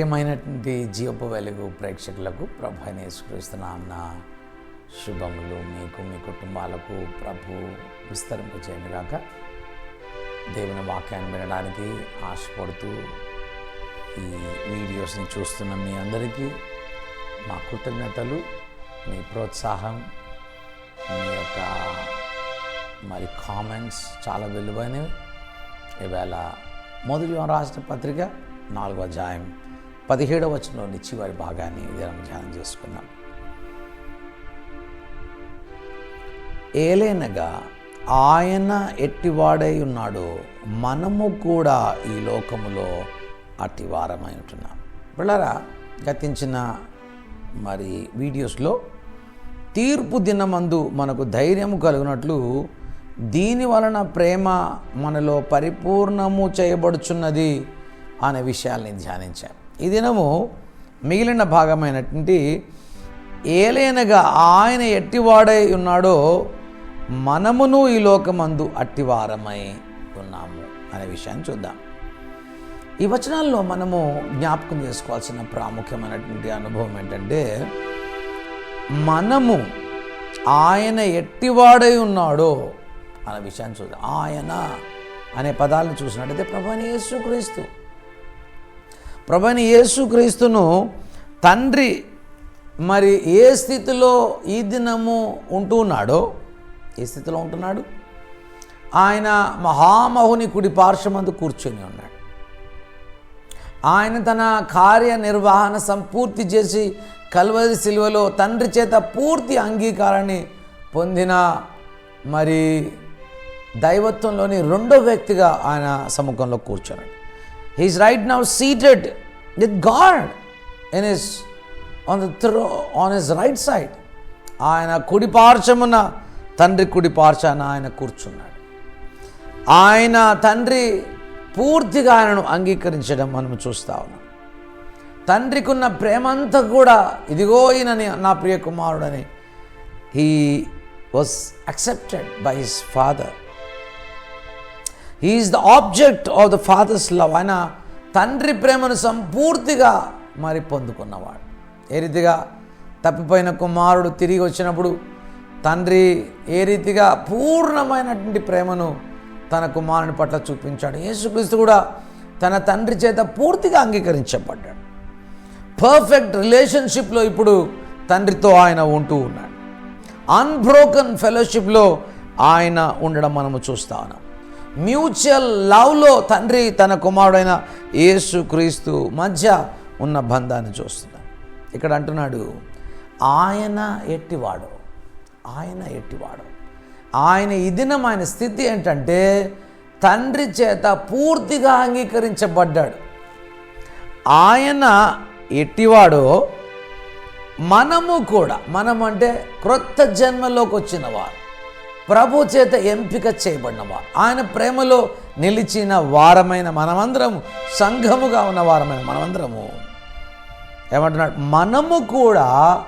ప్రియమైనటువంటి జీవపు వెలుగు ప్రేక్షకులకు ప్రభు అయిన శుభములు మీకు మీ కుటుంబాలకు ప్రభు విస్తరింపు చేయనుగాక దేవుని వాక్యాన్ని వినడానికి ఆశపడుతూ ఈ వీడియోస్ని చూస్తున్న మీ అందరికీ మా కృతజ్ఞతలు మీ ప్రోత్సాహం మీ యొక్క మరి కామెంట్స్ చాలా విలువైనవి. ఈవేళ మొదటి రాసిన పత్రిక నాలుగో అధ్యాయం. పదిహేడవ వచనంలో నుంచి వారి భాగాన్ని ధ్యానం చేసుకున్నాం ఏలైనగా ఆయన ఎట్టివాడై ఉన్నాడో మనము కూడా ఈ లోకములో అట్టివారమై ఉంటున్నాం పిల్లరా గతించిన మరి వీడియోస్లో తీర్పు దినమందు మనకు ధైర్యము కలిగినట్లు దీని వలన ప్రేమ మనలో పరిపూర్ణము చేయబడుచున్నది అనే విషయాల్ని ధ్యానించాం. ఈ దినము మిగిలిన భాగమైనటువంటి ఏలైనగా ఆయన ఎట్టివాడై ఉన్నాడో మనమును ఈ లోకమందు అట్టివారమై ఉన్నాము అనే విషయాన్ని చూద్దాం. ఈ వచనాల్లో మనము జ్ఞాపకం చేసుకోవాల్సిన ప్రాముఖ్యమైనటువంటి అనుభవం ఏంటంటే మనము ఆయన ఎట్టివాడై ఉన్నాడో అనే విషయాన్ని చూద్దాం. ఆయన అనే పదాలను చూసినట్టయితే ప్రభుని యేసుక్రీస్తు ప్రభుని యేసుక్రీస్తును తండ్రి మరి ఏ స్థితిలో ఈ దినము ఉంటూ ఉన్నాడో ఏ స్థితిలో ఉంటున్నాడు? ఆయన మహామహుని కుడి పార్శ్వమందు కూర్చొని ఉన్నాడు. ఆయన తన కార్యనిర్వహణ సంపూర్తి చేసి కల్వరి శిలువలో తండ్రి చేత పూర్తి అంగీకారాన్ని పొందిన మరి దైవత్వంలోని రెండో వ్యక్తిగా ఆయన సముఖంలో కూర్చున్నాడు. He's right now seated with God in his on the throne on his right side ఆయన కుడిపార్చమున తండ్రి కుడిపార్చాన ఆయన కూర్చున్నాడు. ఆయన తండ్రి పూర్తిగా ఆయనను అంగీకరించడం మనం చూస్తా ఉన్నాం. తండ్రికి ఉన్న ప్రేమంతా కూడా ఇదిగో ఈయనని నా ప్రియ కుమారుడని he was accepted by his father he's the object of the father's love ఆయన తండ్రి ప్రేమను సంపూర్తిగా మరి పొందుకున్నవాడు ఏ రీతిగా తప్పిపోయిన కుమారుడు తిరిగి వచ్చినప్పుడు తండ్రి ఏ రీతిగా పూర్ణమైనటువంటి ప్రేమను తన కుమారుని పట్ల చూపించాడు. యేసుక్రీస్తు కూడా తన తండ్రి చేత పూర్తిగా అంగీకరించబడ్డాడు. పర్ఫెక్ట్ రిలేషన్షిప్లో ఇప్పుడు తండ్రితో ఆయన ఉంటూ ఉన్నాడు. అన్బ్రోకన్ ఫెలోషిప్లో ఆయన ఉండడం మనము చూస్తా ఉన్నాం. మ్యూచువల్ లవ్లో తండ్రి తన కుమారుడైన యేసుక్రీస్తు మధ్య ఉన్న బంధాన్ని చూస్తున్నాం. ఇక్కడ అంటున్నాడు ఆయన ఎట్టివాడు? ఆయన ఎట్టివాడు? ఆయన ఈ దినం ఆయన స్థితి ఏంటంటే తండ్రి చేత పూర్తిగా అంగీకరించబడ్డాడు. ఆయన ఎట్టివాడో మనము కూడా మనం అంటే క్రొత్త జన్మలోకి వచ్చిన వారు. ప్రభు చేత ఎంపిక చేయబడినవా? ఆయన ప్రేమలో నిలిచిన వారమైన మనమందరము సంఘముగా ఉన్న వారమైన మనమందరము. ఏమంటున్నాడు? మనము కూడా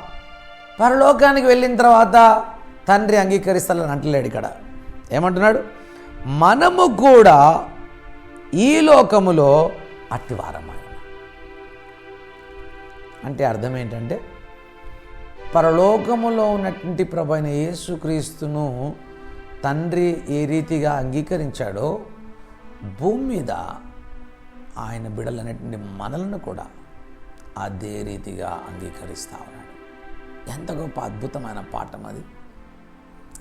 పరలోకానికి వెళ్ళిన తర్వాత తండ్రి అంగీకరిస్తాలని అంటలేడు ఇక్కడ. ఏమంటున్నాడు? మనము కూడా ఈ లోకములో అట్టివారమైన అంటే అర్థం ఏంటంటే పరలోకములో ఉన్నటువంటి ప్రభు అయిన యేసుక్రీస్తును తండ్రి ఏ రీతిగా అంగీకరించాడో భూమి మీద ఆయన బిడలనేటువంటి మనలను కూడా అదే రీతిగా అంగీకరిస్తా ఉన్నాడు. ఎంత గొప్ప అద్భుతమైన పాఠం అది.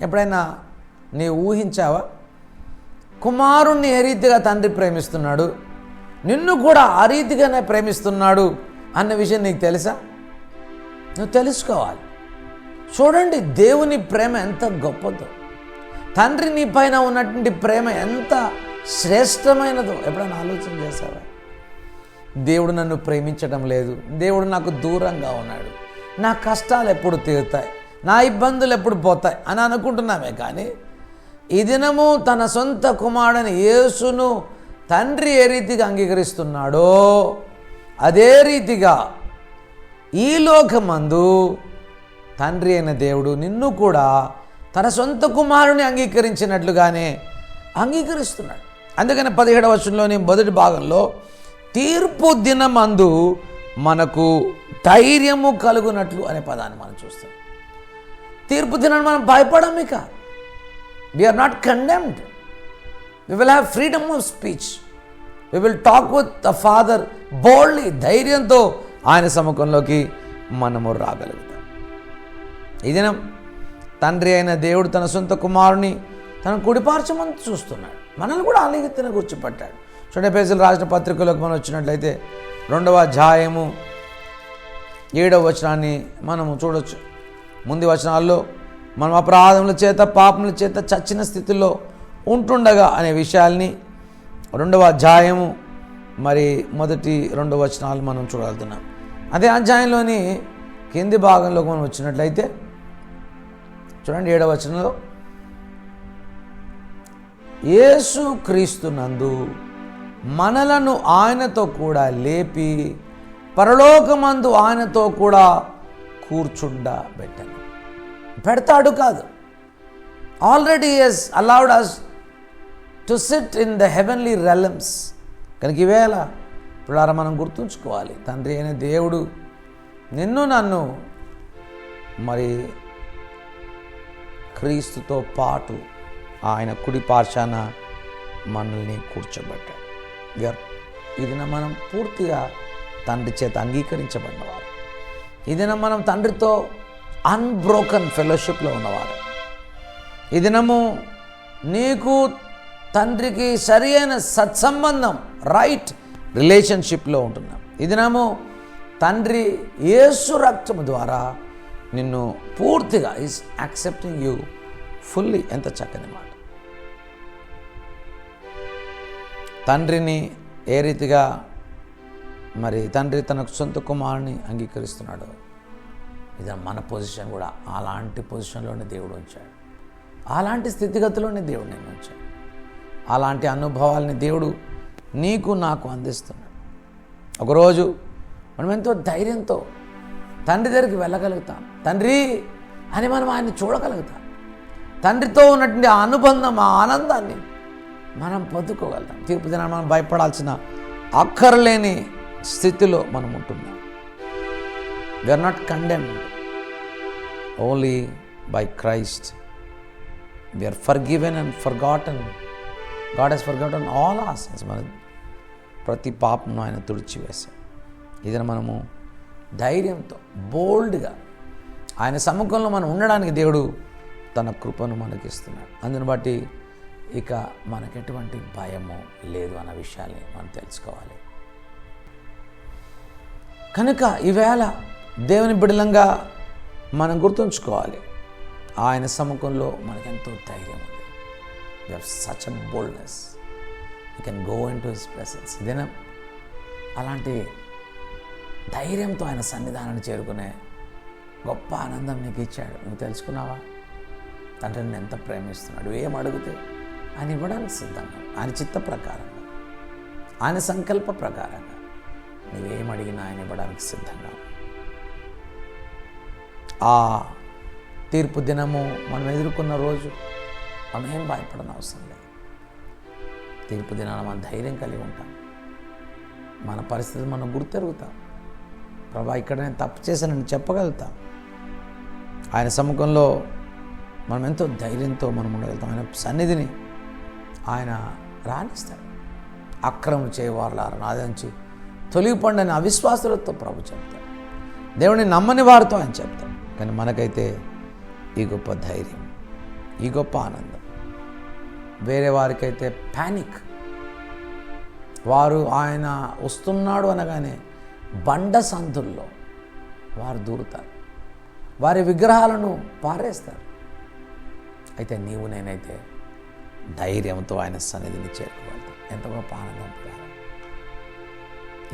ఎప్పుడైనా నీవు ఊహించావా? కుమారుణ్ణి ఏ రీతిగా తండ్రి ప్రేమిస్తున్నాడు? నిన్ను కూడా ఆ రీతిగానే ప్రేమిస్తున్నాడు అన్న విషయం నీకు తెలుసా? నువ్వు తెలుసుకోవాలి. చూడండి దేవుని ప్రేమ ఎంత గొప్పదో. తండ్రి నీ పైన ఉన్నటువంటి ప్రేమ ఎంత శ్రేష్టమైనదో. ఎప్పుడైనా ఆలోచన చేశావా? దేవుడు నన్ను ప్రేమించడం లేదు. దేవుడు నాకు దూరంగా ఉన్నాడు. నా కష్టాలు ఎప్పుడు తీరుతాయి? నా ఇబ్బందులు ఎప్పుడు పోతాయి? అని అనుకుంటున్నామే కానీ ఈ దినము తన సొంత కుమారుడని యేసును తండ్రి ఏ రీతిగా అంగీకరిస్తున్నాడో అదే రీతిగా ఈ లోకమందు తండ్రి అయిన దేవుడు నిన్ను కూడా తన సొంత కుమారుని అంగీకరించినట్లుగానే అంగీకరిస్తున్నాడు. అందుకని పదిహేడవ వచనంలోని మొదటి భాగంలో తీర్పు దినమందు మనకు ధైర్యము కలుగునట్లు అనే పదాన్ని మనం చూస్తాం తీర్పు దినాన్ని మనం భయపడం ఇక. We're not condemned we will have freedom of speech we will talk with the father boldly ధైర్యంతో ఆయన సముఖంలోకి మనము రాగలుగుతాం. ఈ దినం తండ్రి అయిన దేవుడు తన సొంత కుమారుని తన కుడిపార్చమని చూస్తున్నాడు. మనల్ని కూడా ఆలిగెత్తిన కూర్చోపెట్టాడు చూడండి పేజీలు రాసిన పత్రికలోకి మనం వచ్చినట్లయితే రెండవ అధ్యాయము ఏడవ వచనాన్ని మనము చూడొచ్చు. ముందు వచనాల్లో మనం అపరాధముల చేత పాపముల చేత చచ్చిన స్థితిలో ఉంటుండగా అనే విషయాల్ని రెండవ అధ్యాయము మరి మొదటి రెండు వచనాలు మనం చూడగలుగుతున్నాం అదే అధ్యాయంలోని కింది భాగంలోకి మనం వచ్చినట్లయితే చూడండి ఏడవ వచనంలో. యేసు క్రీస్తునందు మనలను ఆయనతో కూడా లేపి పరలోకమందు ఆయనతో కూడా కూర్చుండబెట్టను. పెడతాడు కాదు. Already is allowed us to sit in the heavenly realms కనుక ఈవేళ ఇప్పుడు మనం గుర్తుంచుకోవాలి. తండ్రి అయిన దేవుడు నిన్ను నన్ను మరి క్రీస్తుతో పాటు ఆయన కుడి పార్శాన మనల్ని కూర్చోబెట్టాడు. ఇదిన మనం పూర్తిగా తండ్రి చేత అంగీకరించబడినవారు. ఇదిన మనం తండ్రితో అన్బ్రోకన్ ఫెలోషిప్లో ఉన్నవారు. ఈ దినము నీకు తండ్రికి సరి అయిన సత్సంబంధం రైట్ రిలేషన్షిప్లో ఉంటున్నాం. ఈ దినము తండ్రి యేసు రక్తము ద్వారా నిన్ను పూర్తిగా ఈజ్ యాక్సెప్టింగ్ యూ ఫుల్లీ ఎంత చక్కని మాట. తండ్రిని ఏ రీతిగా మరి తండ్రి తన సొంత కుమారుని అంగీకరిస్తున్నాడు. ఇది మన పొజిషన్ కూడా. అలాంటి పొజిషన్లోనే దేవుడు ఉంచాడు అలాంటి స్థితిగతిలోనే దేవుడు నేను ఉంచాడు. అలాంటి అనుభవాల్ని దేవుడు నీకు నాకు అందిస్తున్నాడు. ఒకరోజు మనం ఎంతో ధైర్యంతో తండ్రి దగ్గరికి వెళ్ళగలుగుతాం. తండ్రి అని మనం ఆయన్ని చూడగలుగుతాం. తండ్రితో ఉన్నటువంటి ఆ అనుబంధం ఆ ఆనందాన్ని మనం పొందుకోగలుగుతాం. తీర్పు దినాన్ని మనం భయపడాల్సిన అక్కర్లేని స్థితిలో మనం ఉంటున్నాం. We're not condemned only by Christ we're forgiven and forgotten God he's forgotten all our sins మన ప్రతి పాపను ఆయన తుడిచివేశాం ఇది మనము ధైర్యంతో బోల్డ్గా ఆయన సముఖంలో మనం ఉండడానికి దేవుడు తన కృపను మనకిస్తున్నాడు. అందుని బట్టి ఇక మనకు ఎటువంటి భయము లేదు అన్న విషయాన్ని మనం తెలుసుకోవాలి. కనుక ఈవేళ దేవుని బిడలంగా మనం గుర్తుంచుకోవాలి. ఆయన సముఖంలో మనకెంతో ధైర్యం ఉంది. You have such a boldness you can go into his presence దినం అలాంటి ధైర్యంతో ఆయన సన్నిధానాన్ని చేరుకునే గొప్ప ఆనందం నీకు ఇచ్చాడు. నువ్వు తెలుసుకున్నావా? తండ్రి నేను ఎంత ప్రేమిస్తున్నాడు? ఏం అడిగితే ఆయన ఇవ్వడానికి సిద్ధంగా ఆయన చిత్త ప్రకారంగా ఆయన సంకల్ప ప్రకారంగా నువ్వేం అడిగినా ఆయన ఇవ్వడానికి సిద్ధంగా ఆ తీర్పు దినము మనం ఎదుర్కొన్న రోజు మనం ఏం భయపడని అవసరం లేదు. తీర్పు దినాన మనం ధైర్యం కలిగి ఉంటాం. మన పరిస్థితి మనం గుర్తెరుగుతాం. ప్రభా ఇక్కడ నేను తప్పు చేశానని చెప్పగలుగుతాం. ఆయన సముఖంలో మనం ఎంతో ధైర్యంతో మనం ఉండగలుగుతాం. ఆయన సన్నిధిని ఆయన రాణిస్తాడు. అక్రమం చేయవారులారా నాదంచి తొలగిపండి అని అవిశ్వాసులతో ప్రభు చెప్తాడు. దేవుని నమ్మని వారితో ఆయన చెప్తాడు. కానీ మనకైతే ఈ గొప్ప ధైర్యం ఈ గొప్ప ఆనందం. వేరే వారికైతే ప్యానిక్ వారు ఆయన వస్తున్నాడు అనగానే బండ సందుల్లో వారు దూరుతారు. వారి విగ్రహాలను పారేస్తారు. అయితే నీవు నేనైతే ధైర్యంతో ఆయన సన్నిధిని చేరుకోగలుగుతాం ఎంత గొప్ప ఆనందం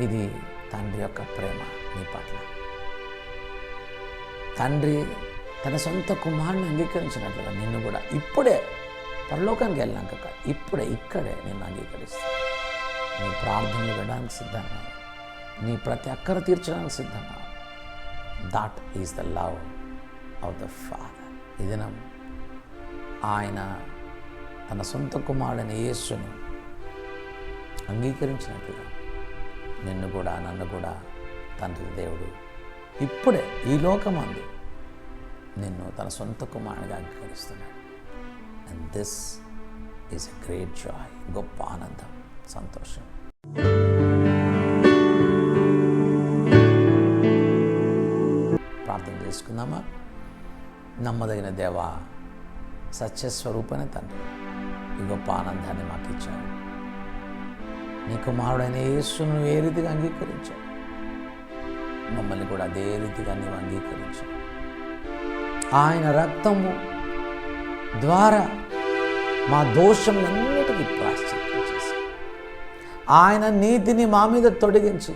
ఇది తండ్రి యొక్క ప్రేమ నీ పట్ల. తండ్రి తన సొంత కుమారుని అంగీకరించినట్లుగా నిన్ను కూడా ఇప్పుడే పరలోకానికి వెళ్ళాక ఇప్పుడే ఇక్కడే నిన్ను అంగీకరిస్తాను. నీ ప్రార్థనలు వినడానికి సిద్ధంగా నీ ప్రతి అక్కర తీర్చడానికి సిద్ధంగా that is the love of the father దినం ఆయన తన సొంత కుమారుడైన యేసును అంగీకరించినట్టుగా నిన్ను కూడా నన్ను కూడా తండ్రి దేవుడు ఇప్పుడే ఈ లోకమందు నిన్ను తన సొంత కుమారుడిగా అంగీకరిస్తున్నాడు. And this is a great joy గొప్ప ఆనందం సంతోషం. ప్రార్థన చేసుకుందామా నమ్మదగిన దేవా సత్యస్వరూపణ తండ్రి ఈ గొప్ప ఆనందాన్ని మాకు ఇచ్చావు. నీ కుమారుడైన యేసును ఏ రీతిగా అంగీకరించావు? మమ్మల్ని కూడా అదే రీతిగా నీవు అంగీకరించావు. ఆయన రక్తము ద్వారా మా దోషములన్నిటికీ ప్రాశ్చిత్యం చేసి ఆయన నీతిని మా మీద తొడిగించి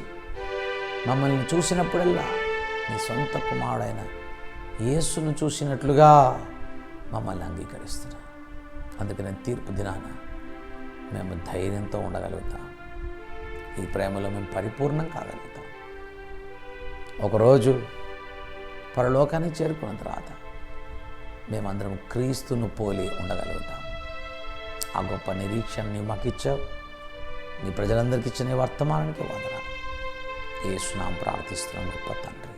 మమ్మల్ని చూసినప్పుడల్లా నీ సొంత కుమారుడైన యేసును చూసినట్లుగా మమ్మల్ని అంగీకరిస్తున్నా. అందుకనే తీర్పు దినాన మేము ధైర్యంతో ఉండగలుగుతాం. ఈ ప్రేమలో మేము పరిపూర్ణం కాగలుగుతాం. ఒకరోజు పరలోకానికి చేరుకున్న తర్వాత మేమందరం క్రీస్తును పోలి ఉండగలుగుతాం. ఆ గొప్ప నిరీక్షణ నీ మాకు ఇచ్చావు నీ ప్రజలందరికీ ఇచ్చిన వర్తమానానికి వందనాలు. ఏ సునాం ప్రార్థిస్తున్నాం. గొప్ప తండ్రి.